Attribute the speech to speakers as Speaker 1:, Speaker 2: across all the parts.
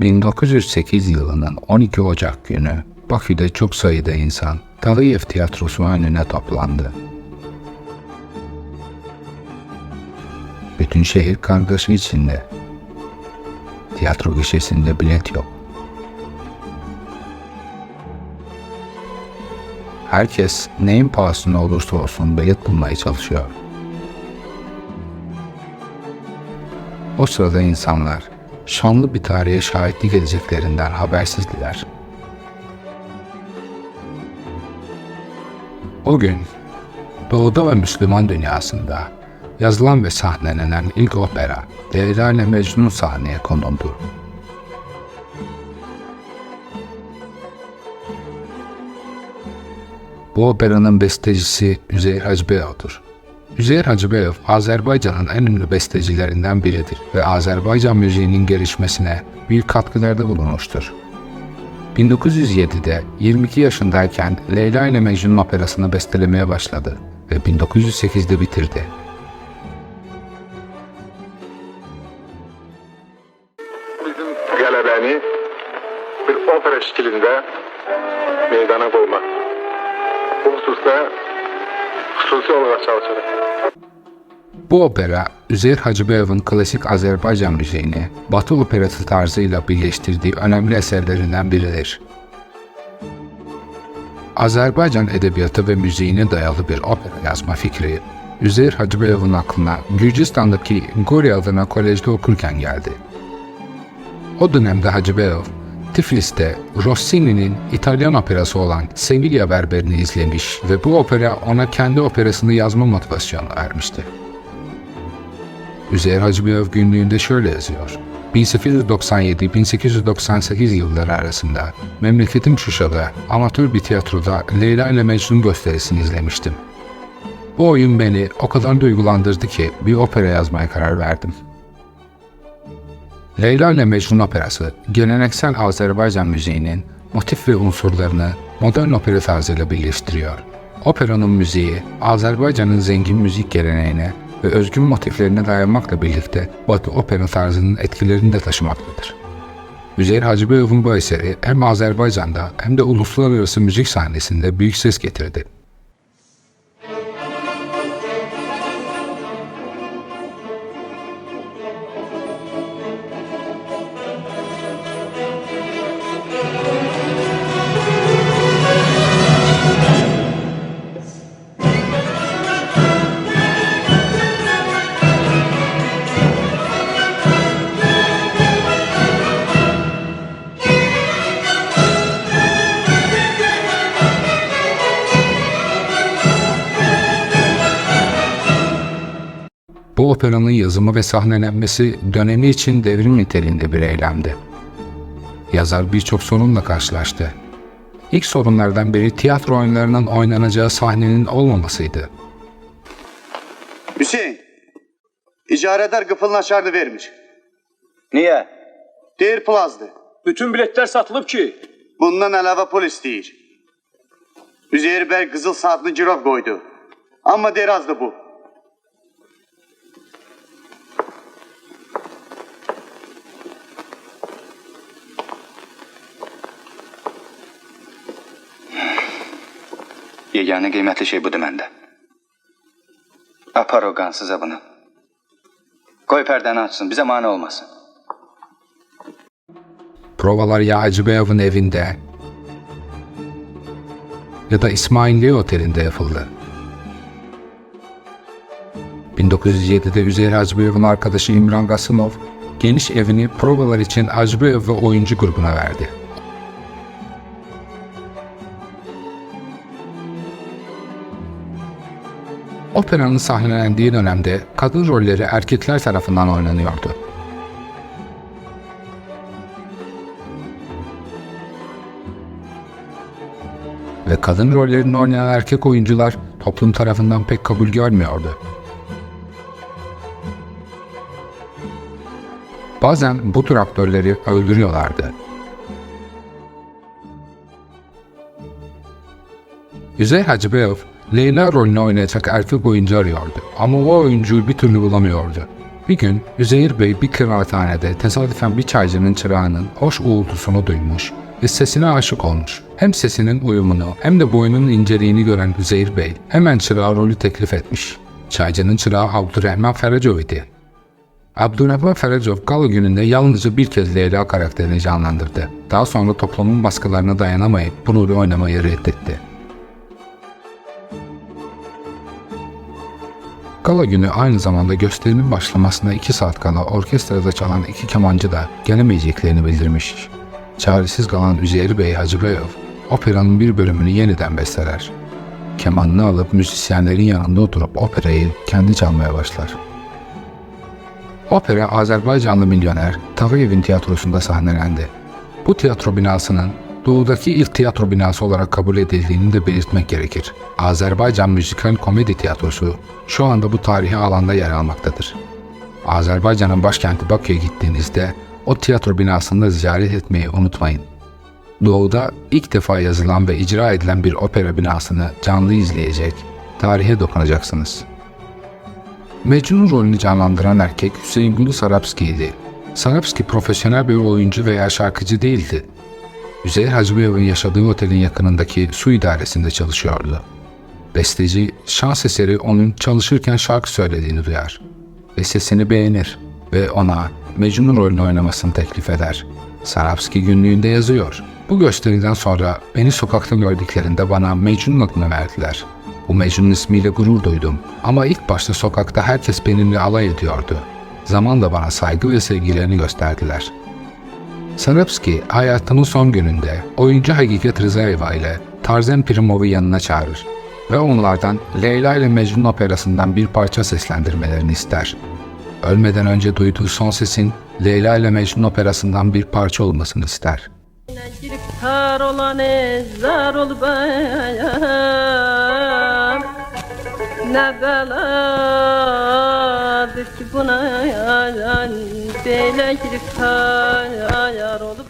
Speaker 1: 1908 yılının 12 Ocak günü Bakü'de çok sayıda insan Tağıyev Tiyatrosu önüne toplandı. Bütün şehir kargaşa içinde. Tiyatro gişesinde bilet yok. Herkes neyin pahasına olursa olsun bilet bulmaya çalışıyor. O sırada insanlar şanlı bir tarihe şahitlik edeceklerinden habersizdiler. O gün Doğuda ve Müslüman dünyasında yazılan ve sahnelenen ilk opera Leyla ile Mecnun sahneye konuldu. Bu operanın bestecisi Üzeyir Hacıbeyov'dur. Üzeyir Hacıbeyov, Azerbaycan'ın en ünlü bestecilerinden biridir ve Azerbaycan müziğinin gelişmesine büyük katkılarda bulunmuştur. 1907'de 22 yaşındayken Leyla ile Mecnun operasını bestelemeye başladı ve 1908'de bitirdi.
Speaker 2: bizim qələbəni bir opera şəklində meydana qoymaq. Bu xüsusda xüsusi olaraq çalışırıq.
Speaker 1: Bu opera, Üzeyir Hacıbeyov'un klasik Azerbaycan müziğini Batı operası tarzıyla birleştirdiği önemli eserlerinden biridir. Azerbaycan edebiyatı ve müziğine dayalı bir opera yazma fikri, Üzeyir Hacıbeyov'un aklına Gürcistan'daki Gori adına kolejde okurken geldi. O dönemde Hacıbeyov, Tiflis'te Rossini'nin İtalyan operası olan Sevilla Berberi'ni izlemiş ve bu opera ona kendi operasını yazma motivasyonu vermişti. Üzeyir Hacıbeyov günlüğünde şöyle yazıyor. 1897-1898 yılları arasında memleketim Şuşa'da amatör bir tiyatroda Leyla ile Mecnun gösterisini izlemiştim. Bu oyun beni o kadar duygulandırdı ki bir opera yazmaya karar verdim. Leyla ile Mecnun operası, geleneksel Azerbaycan müziğinin motif ve unsurlarını modern opera tarzıyla birleştiriyor. Operanın müziği, Azerbaycan'ın zengin müzik geleneğine ve özgün motiflerine dayanmakla birlikte Batı opera tarzının etkilerini de taşımaktadır. Üzeyir Hacıbeyov'un bu eseri hem Azerbaycan'da hem de uluslararası müzik sahnesinde büyük ses getirdi. Bu operanın yazımı ve sahnelenmesi dönemi için devrim niteliğinde bir eylemdi. Yazar birçok sorunla karşılaştı. İlk sorunlardan biri tiyatro oyunlarının oynanacağı sahnenin olmamasıydı.
Speaker 3: Hüseyin, icaredar gıfılnaşardı vermiş.
Speaker 4: Niye?
Speaker 3: Deyir plazdı.
Speaker 4: Bütün biletler satılıp ki.
Speaker 3: Bundan əlavə pul istəyir. Üzeyir bəy qızıl saatını girov qoydu. Amma deyir azdı bu.
Speaker 4: Yeganə qiymətli şey budur məndə. Apar o qansıza bunu. Qoy pərdəni açsın, bizə mane olmasın.
Speaker 1: Provalar ya Hacıbeyov'un evinde ya da İsmailliye Oteli'nde yapıldı. 1907'de Üzeyir Hacıbeyov'un arkadaşı İmran Gasımov geniş evini provalar için Hacıbeyov ve oyuncu grubuna verdi. Operanın sahnelendiği dönemde kadın rolleri erkekler tarafından oynanıyordu. ve kadın rollerini oynayan erkek oyuncular toplum tarafından pek kabul görmüyordu. Bazen bu tür aktörleri öldürüyorlardı. Yüzey Hacıbeyov, Leyla rolünü oynayacak erkek oyuncu arıyordu ama o oyuncuyu bir türlü bulamıyordu. Bir gün Üzeyir Bey bir kıraathanede tesadüfen bir çaycının çırağının hoş uğultusunu duymuş ve sesine aşık olmuş. Hem sesinin uyumunu hem de boynunun inceliğini gören Üzeyir Bey hemen çırağa rolü teklif etmiş. Çaycının çırağı Abdurrahman Feracov idi. Abdurrahman Feracov Galo gününde yalnızca bir kez Leyla karakterini canlandırdı. Daha sonra toplumun baskılarına dayanamayıp bu rolü oynamayı reddetti. Gala günü aynı zamanda gösterinin başlamasına 2 saat kala orkestrada çalan iki kemancı da gelemeyeceklerini bildirmiş. Çaresiz kalan Üzeyir Bey Hacıbeyov, operanın bir bölümünü yeniden besteler. Kemanını alıp müzisyenlerin yanında oturup operayı kendi çalmaya başlar. Opera Azerbaycanlı milyoner Tağıyev'in tiyatrosunda sahnelendi. Bu tiyatro binasının doğudaki ilk tiyatro binası olarak kabul edildiğini de belirtmek gerekir. Azerbaycan Müzikal Komedi Tiyatrosu şu anda bu tarihi alanda yer almaktadır. Azerbaycan'ın başkenti Bakü'ye gittiğinizde o tiyatro binasını ziyaret etmeyi unutmayın. Doğuda ilk defa yazılan ve icra edilen bir opera binasını canlı izleyecek, tarihe dokunacaksınız.'' Mecnun rolünü canlandıran erkek Hüseyin Gülü Sarapski'ydi. Sarapski profesyonel bir oyuncu veya şarkıcı değildi. Üzeyir Hacıbeyev'in yaşadığı otelin yakınındaki su idaresinde çalışıyordu. Besteci şans eseri onun çalışırken şarkı söylediğini duyar ve sesini beğenir ve ona Mecnun rolünü oynamasını teklif eder. Sarapski günlüğünde yazıyor. Bu gösteriden sonra beni sokakta gördüklerinde bana Mecnun adını verdiler. Bu Mecnun ismiyle gurur duydum ama ilk başta sokakta herkes benimle alay ediyordu. Zamanla bana saygı ve sevgilerini gösterdiler. Sarapski hayatının son gününde oyuncu Hakikat Rızayeva ile Tarzan Primov'u yanına çağırır ve onlardan Leyla ile Mecnun operasından bir parça seslendirmelerini ister. Ölmeden önce duyduğu son sesin Leyla ile Mecnun operasından bir parça olmasını ister.
Speaker 5: Giriftar olan ezzar ol bayan Ne beladır buna yan Böyle giriftar ol bayan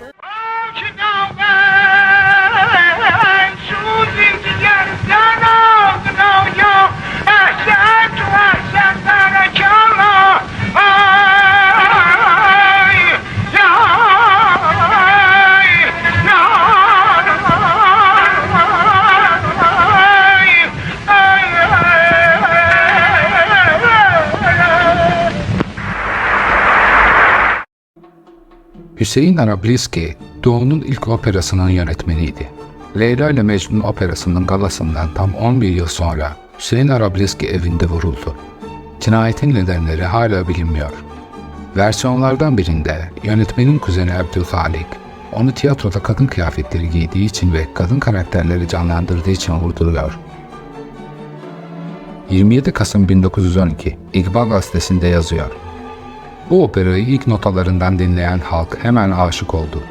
Speaker 1: Hüseyin Arabliski, Doğu'nun ilk operasının yönetmeniydi. Leyla ile Mecnun operasının galasından tam 11 yıl sonra Hüseyin Arabliski evinde vuruldu. Cinayetin nedenleri hala bilinmiyor. Versiyonlardan birinde yönetmenin kuzeni Abdülhalik, onu tiyatroda kadın kıyafetleri giydiği için ve kadın karakterleri canlandırdığı için vurduruyor. 27 Kasım 1912 İkbal Gazetesi'nde yazıyor. Bu operayı ilk notalarından dinleyen halk hemen aşık oldu.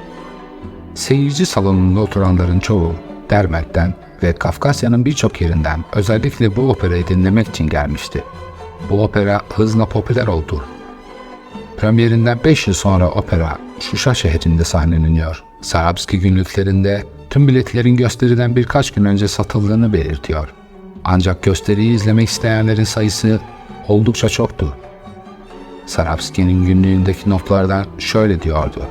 Speaker 1: Seyirci salonunda oturanların çoğu Dermet'ten ve Kafkasya'nın birçok yerinden özellikle bu operayı dinlemek için gelmişti. Bu opera hızla popüler oldu. Premierinden 5 yıl sonra opera Şuşa şehrinde sahneleniyor. Sarabski günlüklerinde tüm biletlerin gösteriden birkaç gün önce satıldığını belirtiyor. Ancak gösteriyi izlemek isteyenlerin sayısı oldukça çoktu. Sarabski'nin günlüğündeki notlardan şöyle diyordu.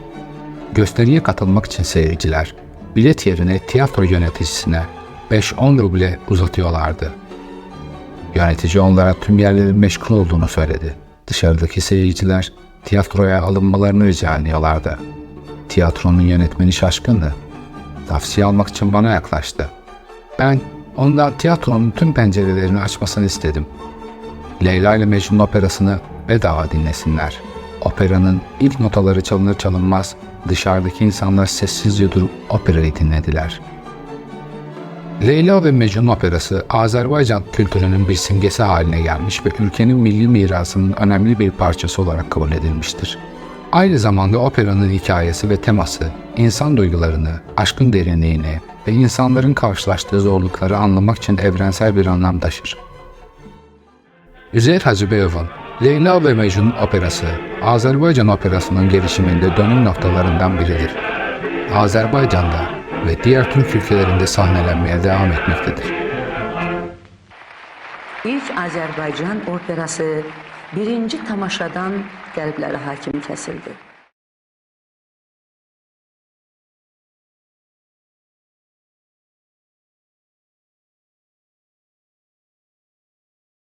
Speaker 1: Gösteriye katılmak için seyirciler bilet yerine tiyatro yöneticisine 5-10 ruble uzatıyorlardı. Yönetici onlara tüm yerlerin meşgul olduğunu söyledi. Dışarıdaki seyirciler tiyatroya alınmalarını rica ediyorlardı. Tiyatronun yönetmeni şaşkındı. Tavsiye almak için bana yaklaştı. Ben ondan tiyatronun tüm pencerelerini açmasını istedim. Leyla ile Mecnun operasını bedava dinlesinler. Operanın ilk notaları çalınır çalınmaz dışarıdaki insanlar sessizce durup operayı dinlediler. Leyla ve Mecnun operası Azerbaycan kültürünün bir simgesi haline gelmiş ve ülkenin milli mirasının önemli bir parçası olarak kabul edilmiştir. Aynı zamanda operanın hikayesi ve teması, insan duygularını, aşkın derinliğini ve insanların karşılaştığı zorlukları anlamak için evrensel bir anlam taşır. Üzeyir Hacıbeyov'un Leyla ve Mecnun operası, Azerbaycan operasının gelişiminde dönüm noktalarından biridir. Azerbaycan'da ve diğer Türk ülkelerinde sahnelenmeye devam etmektedir.
Speaker 6: İlk Azərbaycan operası birinci tamaşadan qəlbləri hakim kəsildi.